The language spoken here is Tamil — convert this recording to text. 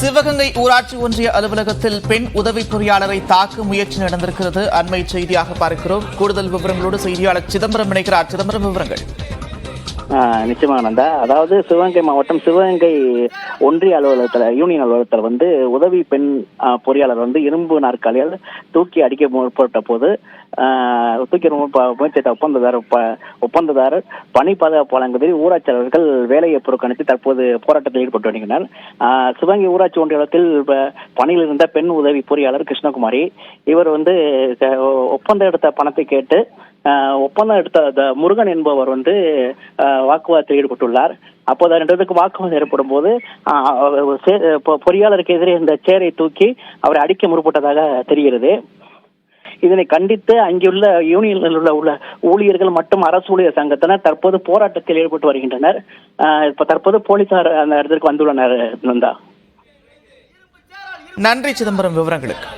சிவகங்கை ஊராட்சி ஒன்றிய அலுவலகத்தில் பெண் உதவி பொறியாளரை தாக்க முயற்சி நடந்திருக்கிறது. அண்மை செய்தியாக பார்க்கிறோம். கூடுதல் விவரங்களோடு செய்தியாளர் சிதம்பரம் இணைக்கிறார் சிதம்பரம் விவரங்கள். நிச்சயமாக நந்தா. அதாவது சிவகங்கை மாவட்டம் சிவகங்கை ஒன்றிய அலுவலகத்தில் யூனியன் அலுவலகத்தில் வந்து உதவி பெண் பொறியாளர் வந்து இரும்பு நாற்காலியால் தூக்கி அடிக்க முற்பட்ட போது தூக்கி முற்ப- முயற்சித்த ஒப்பந்ததாரர் ஒப்பந்ததாரர் பணி பாதுகாப்பு வழங்குவதில் ஊராட்சியாளர்கள் வேலையை புறக்கணித்து தற்போது போராட்டத்தில் ஈடுபட்டு வருகின்றனர். சிவகங்கை ஊராட்சி ஒன்றியத்தில் பணியில் இருந்த பெண் உதவி பொறியாளர் கிருஷ்ணகுமாரி இவர் வந்து ஒப்பந்தம் எடுத்த பணத்தை கேட்டு ஒப்பந்தம் எடுத்த முருகன் என்பவர் வந்து வாக்குவாதத்தில் ஈடுபட்டுள்ளார். அப்போது ரெண்டு வாக்குவாதம் ஏற்படும் போது பொறியாளருக்கு எதிரே இந்த சேரை தூக்கி அவரை அடிக்க முற்பட்டதாக தெரிகிறது. இதனை கண்டித்து அங்குள்ள யூனியன்களில் உள்ள உள்ள ஊழியர்கள் மற்றும் அரசு ஊழியர் சங்கத்தினர் தற்போது போராட்டத்தில் ஈடுபட்டு வருகின்றனர். இப்ப தற்போது போலீசார் அந்த இடத்திற்கு வந்துள்ளனர் நந்தா. நன்றி சிதம்பரம் விவரங்களுக்கு.